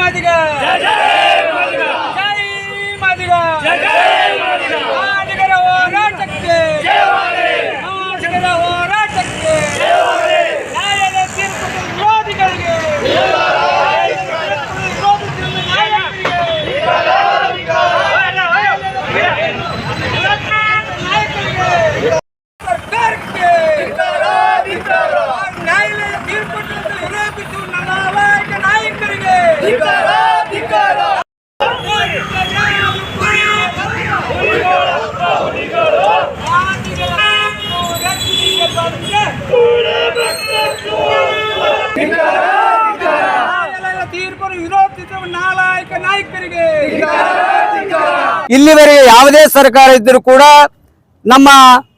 ಮಾದಿಗ ಜೈ ಮಾದಿಗ ಮಾದಿಗರ ಹೋರಾಟಕ್ಕೆ ಮಾದಿಗರ ಹೋರಾಟಕ್ಕೆ ನ್ಯಾಯದ ತೀರ್ಪು ವಿರೋಧಿಗಳಿಗೆ ವಿರೋಧಿಸಿದ ನಾಯಕರಿಗೆ ನಾಯಕರಿಗೆ ಸರ್ಕಾರಕ್ಕೆ ನ್ಯಾಯಾಲಯ ತೀರ್ಪನ್ನು ವಿರೋಧಿಸುವ ನಾಲಾಯಕ ಇಲ್ಲಿವರೆಗೆ ಯಾವುದೇ ಸರ್ಕಾರ ಇದ್ದರೂ ಕೂಡ ನಮ್ಮ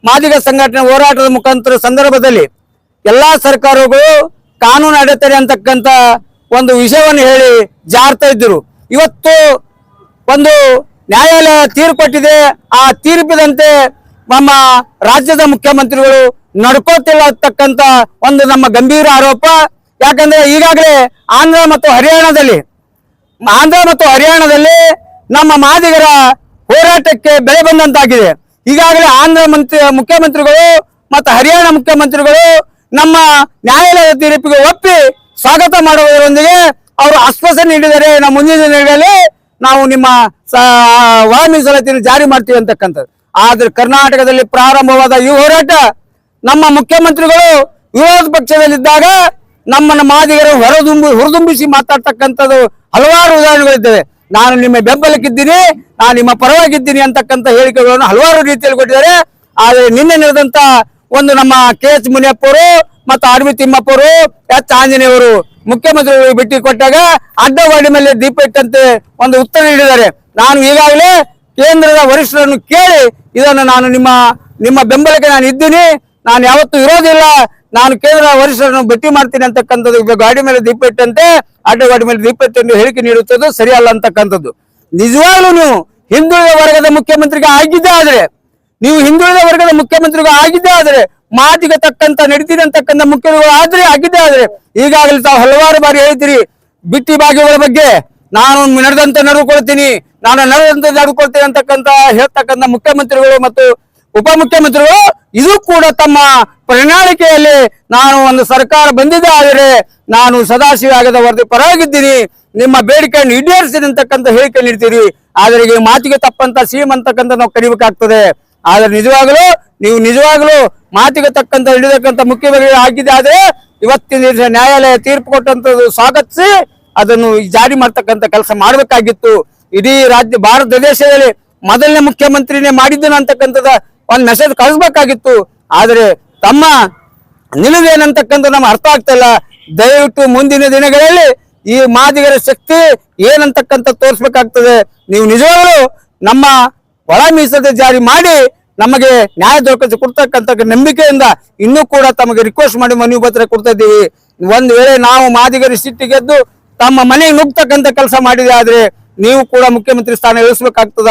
ಮಾದಿಗ ಸಂಘಟನೆ ಹೋರಾಟದ ಮುಖಾಂತರ ಸಂದರ್ಭದಲ್ಲಿ ಎಲ್ಲಾ ಸರ್ಕಾರಗಳು ಕಾನೂನು ಅಡೆತಡೆ ಅಂತಕ್ಕಂಥ ಒಂದು ವಿಷಯವನ್ನು ಹೇಳಿ ಜಾರ್ತಾ ಇದ್ದರು. ಇವತ್ತು ಒಂದು ನ್ಯಾಯಾಲಯ ತೀರ್ಪು ಕೊಟ್ಟಿದೆ. ಆ ತೀರ್ಪಿದಂತೆ ನಮ್ಮ ರಾಜ್ಯದ ಮುಖ್ಯಮಂತ್ರಿಗಳು ನಡ್ಕೋತಿಲ್ಲ ಅಂತಕ್ಕಂಥ ಒಂದು ನಮ್ಮ ಗಂಭೀರ ಆರೋಪ. ಯಾಕಂದ್ರೆ ಈಗಾಗಲೇ ಆಂಧ್ರ ಮತ್ತು ಹರಿಯಾಣದಲ್ಲಿ, ಆಂಧ್ರ ಮತ್ತು ಹರಿಯಾಣದಲ್ಲಿ ನಮ್ಮ ಮಾದಿಗರ ಹೋರಾಟಕ್ಕೆ ಬೆಲೆ ಬಂದಂತಾಗಿದೆ. ಈಗಾಗಲೇ ಆಂಧ್ರ ಮಂತ್ರಿ, ಮುಖ್ಯಮಂತ್ರಿಗಳು ಮತ್ತು ಹರಿಯಾಣ ಮುಖ್ಯಮಂತ್ರಿಗಳು ನಮ್ಮ ನ್ಯಾಯಾಲಯದ ತೀರ್ಪಿಗೆ ಒಪ್ಪಿ ಸ್ವಾಗತ ಮಾಡುವುದರೊಂದಿಗೆ ಅವರು ಆಶ್ವಾಸನೆ ನೀಡಿದರೆ ನಮ್ಮ ಮುಂದಿನ ದಿನಗಳಲ್ಲಿ ನಾವು ನಿಮ್ಮ ಒಳ ಮೀಸಲಾತಿಯನ್ನು ಜಾರಿ ಮಾಡ್ತೀವಿ ಅಂತಕ್ಕಂಥದ್ದು. ಆದ್ರೆ ಕರ್ನಾಟಕದಲ್ಲಿ ಪ್ರಾರಂಭವಾದ ಈ ಹೋರಾಟ ನಮ್ಮ ಮುಖ್ಯಮಂತ್ರಿಗಳು ವಿರೋಧ ಪಕ್ಷದಲ್ಲಿದ್ದಾಗ ನಮ್ಮನ್ನ ಮಾದಿಗರು ಹೊರದುಂಬಿ ಹುರಿದುಂಬಿಸಿ ಮಾತಾಡ್ತಕ್ಕಂಥದ್ದು ಹಲವಾರು ಉದಾಹರಣೆಗಳಿದ್ದಾವೆ. ನಾನು ನಿಮ್ಮ ಬೆಂಬಲಕ್ಕಿದ್ದೀನಿ, ನಾನು ನಿಮ್ಮ ಪರವಾಗಿದ್ದೀನಿ ಅಂತಕ್ಕಂಥ ಹೇಳಿಕೆಗಳನ್ನು ಹಲವಾರು ರೀತಿಯಲ್ಲಿ ಕೊಟ್ಟಿದ್ದಾರೆ. ಆದರೆ ನಿನ್ನೆ ನಡೆದಂತ ಒಂದು ನಮ್ಮ ಕೆ ಎಚ್ ಮುನಿಯಪ್ಪರು ಮತ್ತು ಆರ್ ತಿಮ್ಮಪ್ಪರು, ಎಚ್ ಆಂಜನೇಯವರು ಮುಖ್ಯಮಂತ್ರಿಗಳಿಗೆ ಭೇಟಿ ಕೊಟ್ಟಾಗ ಅಡ್ಡವಾಡಿ ಮೇಲೆ ದೀಪ ಇಟ್ಟಂತೆ ಒಂದು ಉತ್ತರ ನೀಡಿದ್ದಾರೆ. ನಾನು ಈಗಾಗಲೇ ಕೇಂದ್ರದ ವರಿಷ್ಠರನ್ನು ಕೇಳಿ ಇದನ್ನು ನಾನು ನಿಮ್ಮ ನಿಮ್ಮ ಬೆಂಬಲಕ್ಕೆ ನಾನು ಇದ್ದೀನಿ. ನಾನು ಯಾವತ್ತೂ ಇರೋದಿಲ್ಲ. ನಾನು ಕೇಂದ್ರ ವರಿಷ್ಠರನ್ನು ಭೇಟಿ ಮಾಡ್ತೀನಿ ಅಂತಕ್ಕಂಥದ್ದು. ಗಾಡಿ ಮೇಲೆ ದೀಪ ಇಟ್ಟಂತೆ ಗಾಡಿ ಮೇಲೆ ದೀಪ ಇಟ್ಟಂತೆ ಹೇಳಿಕೆ ನೀಡುತ್ತದೆ ಸರಿಯಲ್ಲ ಅಂತಕ್ಕಂಥದ್ದು. ನಿಜವಾಗ್ಲೂ ನೀವು ಹಿಂದುಳಿದ ವರ್ಗದ ಮುಖ್ಯಮಂತ್ರಿಗೆ ಆಗಿದ್ದೇ ಆದ್ರೆ ನೀವು ಹಿಂದುಳಿದ ವರ್ಗದ ಮುಖ್ಯಮಂತ್ರಿಗಳು ಆಗಿದ್ದೇ ಆದ್ರೆ, ಮಾತಿಗೆ ತಕ್ಕಂತ ನಡೀತೀನಿ ಅಂತಕ್ಕಂಥ ಮುಖ್ಯಮಂತ್ರಿಗಳು ಆದ್ರೆ ಆಗಿದ್ದೇ ಆದ್ರೆ, ಈಗಾಗಲೇ ತಾವು ಹಲವಾರು ಬಾರಿ ಹೇಳ್ತೀರಿ ಬಿಟ್ಟಿ ಬಾಗಿಗಳ ಬಗ್ಗೆ. ನಾನು ನಡೆದಂತೆ ನಡ್ಕೊಳ್ತೀನಿ ನಾನು ನಡೆದಂತೆ ನಡೆದುಕೊಳ್ತೀನಿ ಅಂತಕ್ಕಂತ ಹೇಳ್ತಕ್ಕಂಥ ಮುಖ್ಯಮಂತ್ರಿಗಳು ಮತ್ತು ಉಪಮುಖ್ಯಮಂತ್ರಿಗಳು, ಇದು ಕೂಡ ತಮ್ಮ ಪ್ರಣಾಳಿಕೆಯಲ್ಲಿ ನಾನು ಒಂದು ಸರ್ಕಾರ ಬಂದಿದೆ ಆದರೆ, ನಾನು ಸದಾಶಿವ ಆಗದ ವರದಿ ಪರವಾಗಿದ್ದೀನಿ. ನಿಮ್ಮ ಬೇಡಿಕೆಯನ್ನು ಈಡೇರಿಸಿದಂತಕ್ಕಂಥ ಹೇಳಿಕೆ ನೀಡ್ತೀರಿ. ಆದರೆ ಮಾತಿಗೆ ತಪ್ಪಂತ ಸಿಎಂ ಅಂತಕ್ಕಂಥ ನಾವು ಕರಿಬೇಕಾಗ್ತದೆ. ಆದ್ರೆ ನಿಜವಾಗಲೂ, ನೀವು ನಿಜವಾಗ್ಲೂ ಮಾತಿಗೆ ತಕ್ಕಂತ ಹಿಡಿದಕ್ಕಂತ ಮುಖ್ಯಮಂತ್ರಿ ಆಗಿದೆ ಆದ್ರೆ ಇವತ್ತಿನ ನ್ಯಾಯಾಲಯ ತೀರ್ಪು ಕೊಟ್ಟಂತದ್ದು ಸ್ವಾಗತಿಸಿ ಅದನ್ನು ಜಾರಿ ಮಾಡ್ತಕ್ಕಂಥ ಕೆಲಸ ಮಾಡಬೇಕಾಗಿತ್ತು. ಇಡೀ ರಾಜ್ಯ, ಭಾರತ ದೇಶದಲ್ಲಿ ಮೊದಲನೇ ಮುಖ್ಯಮಂತ್ರಿನೇ ಮಾಡಿದ್ದನು ಅಂತಕ್ಕಂಥದ ಒಂದು ಮೆಸೇಜ್ ಕಳಿಸ್ಬೇಕಾಗಿತ್ತು. ಆದರೆ ತಮ್ಮ ನಿಲುವೇನಂತಕ್ಕಂಥ ನಮ್ಗೆ ಅರ್ಥ ಆಗ್ತಿಲ್ಲ ದಯವಿಟ್ಟು ಮುಂದಿನ ದಿನಗಳಲ್ಲಿ ಈ ಮಾದಿಗರ ಶಕ್ತಿ ಏನಂತಕ್ಕಂಥ ತೋರಿಸ್ಬೇಕಾಗ್ತದೆ. ನೀವು ನಿಜವಾಗಲೂ ನಮ್ಮ ಒಳ ಮೀಸಲು ಜಾರಿ ಮಾಡಿ ನಮಗೆ ನ್ಯಾಯ ದೊರಕಿಸಿ ಕೊಡ್ತಕ್ಕಂಥ ನಂಬಿಕೆಯಿಂದ ಇನ್ನೂ ಕೂಡ ತಮಗೆ ರಿಕ್ವೆಸ್ಟ್ ಮಾಡಿ ಮನವಿ ಪತ್ರ ಕೊಡ್ತಾ ಇದ್ದೀವಿ. ಒಂದ್ ವೇಳೆ ನಾವು ಮಾದಿಗರಿ ಸಿಟ್ಟಿ ಗೆದ್ದು ತಮ್ಮ ಮನೆಗೆ ನುಗ್ತಕ್ಕಂಥ ಕೆಲಸ ಮಾಡಿದೆ ಆದ್ರೆ ನೀವು ಕೂಡ ಮುಖ್ಯಮಂತ್ರಿ ಸ್ಥಾನ ಇಳಿಸ್ಬೇಕಾಗ್ತದ.